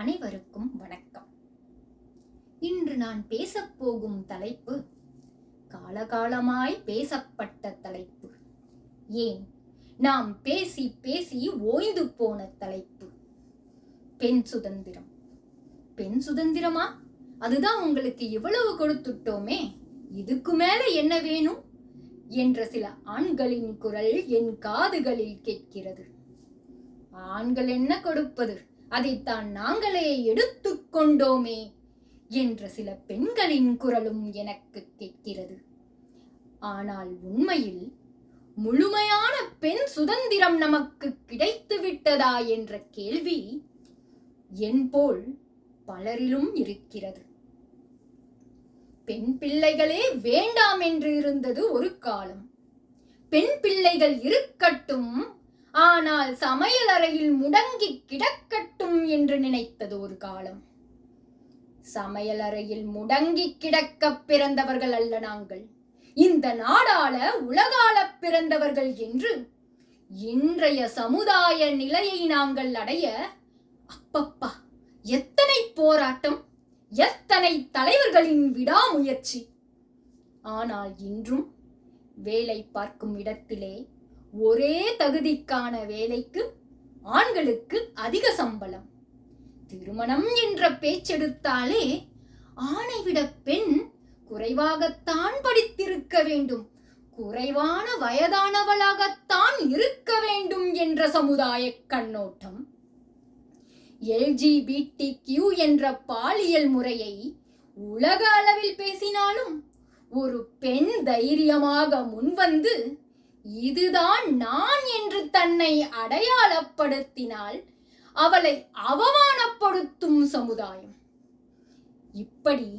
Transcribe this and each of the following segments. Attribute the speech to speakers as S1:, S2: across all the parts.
S1: அனைவருக்கும் வணக்கம். இன்று நான் பேசப்போகும் தலைப்பு காலகாலமாய் பேசப்பட்ட தலைப்பு. ஏன்? நாம் பேசி பேசி ஓய்ந்து போன தலைப்பு. பெண் சுதந்திரம். பெண் சுதந்திரமா? அதுதான் உங்களுக்கு இவ்வளவு கொடுத்துட்டோமே. இதுக்கு மேல என்ன வேணும்? என்ற சில ஆண்களின் குரல் என் காதுகளில் கேட்கிறது. ஆண்கள் என்ன கொடுப்பது? அதைத்தான் நாங்களே எடுத்துக்கொண்டோமே என்ற சில பெண்களின் குரலும் எனக்கு கேட்கிறது. ஆனால் உண்மையில் முழுமையான பெண் சுதந்திரம் நமக்கு கிடைத்து விட்டதா என்ற கேள்வி என் போல் பலரிலும் இருக்கிறது. பெண் பிள்ளைகளே வேண்டாம் என்று இருந்தது ஒரு காலம். பெண் பிள்ளைகள் இருக்கட்டும் ஆனால் சமையலறையில் முடங்கி கிடக்கட்டும் என்று நினைத்தது ஒரு காலம். சமையலறையில் முடங்கி கிடக்க பிறந்தவர்கள் அல்ல நாங்கள். இந்த நாடால உலகால பிறந்தவர்கள் என்று இன்றைய சமுதாய நிலையை நாங்கள் அடைய அப்பப்பா எத்தனை போராட்டம் எத்தனை தலைவர்களின் விடாமுயற்சி. ஆனால் இன்றும் வேலை பார்க்கும் இடத்திலே ஒரே தகுதிக்கான வேலைக்கு ஆண்களுக்கு அதிக சம்பளம். திருமணம் என்ற பேச்செடுத்தாலே ஆணை விட பெண் குறைவாகத்தான் படித்திருக்க வேண்டும். குறைவான வயதானவளாகத்தான் இருக்க வேண்டும் என்ற சமுதாய கண்ணோட்டம். எல்ஜிபிடி கியூ என்ற பாலியல் முறையை உலக அளவில் பேசினாலும் ஒரு பெண் தைரியமாக முன்வந்து இதுதான் நான் என்று தன்னை அடையாளப்படுத்தினால் அவளை அவமானப்படுத்தும் சமுதாயம். இப்படி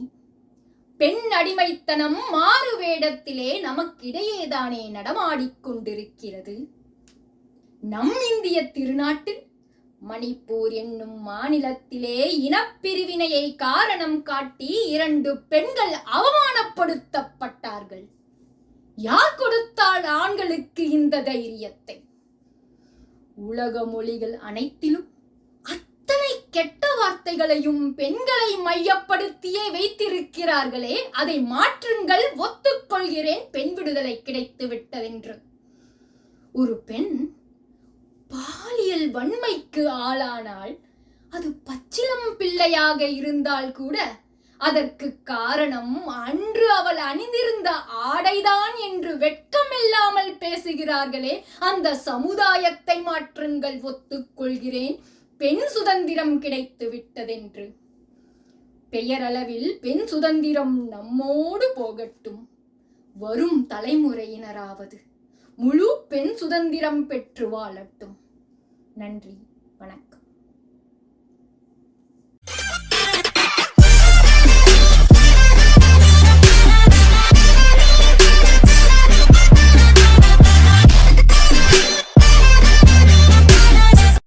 S1: பெண் அடிமைத்தனம் மாறு வேடத்திலே நமக்கிடையேதானே நடமாடிக்கொண்டிருக்கிறது நம் இந்திய திருநாட்டில் மணிப்பூர் என்னும் மாநிலத்திலே இனப்பிரிவினையை காரணம் காட்டி இரண்டு பெண்கள் அவமானப்படுத்தப்பட்டார்கள். யார் கொடுத்தால் இந்த தைரியத்தை. உலக மொழிகள் அனைத்திலும் அத்தனை கெட்ட வார்த்தைகளையும் பெண்களை மையப்படுத்தியே வைத்திருக்கிறார்களே அதை மாற்றுங்கள் ஒத்துக்கொள்கிறேன் பெண் விடுதலை கிடைத்து விட்டதென்று. ஒரு பெண் பாலியல் வன்மைக்கு ஆளானால் அது பச்சிலம் பிள்ளையாக இருந்தால் கூட அதற்கு காரணம் அன்று அவள் அணிந்திருந்த ஆடைதான் என்று வெட்க பேசுகிறார்களே அந்த சமுதாயத்தை மாற்றுங்கள் ஒத்துக்கொள்கிறேன். பெண் சுதந்திரம் கிடைத்து விட்டதென்று. பெயரளவில் பெண் சுதந்திரம் நம்மோடு போகட்டும். வரும் தலைமுறையினராவது முழு பெண் சுதந்திரம் பெற்று வாழட்டும். நன்றி வணக்கம்.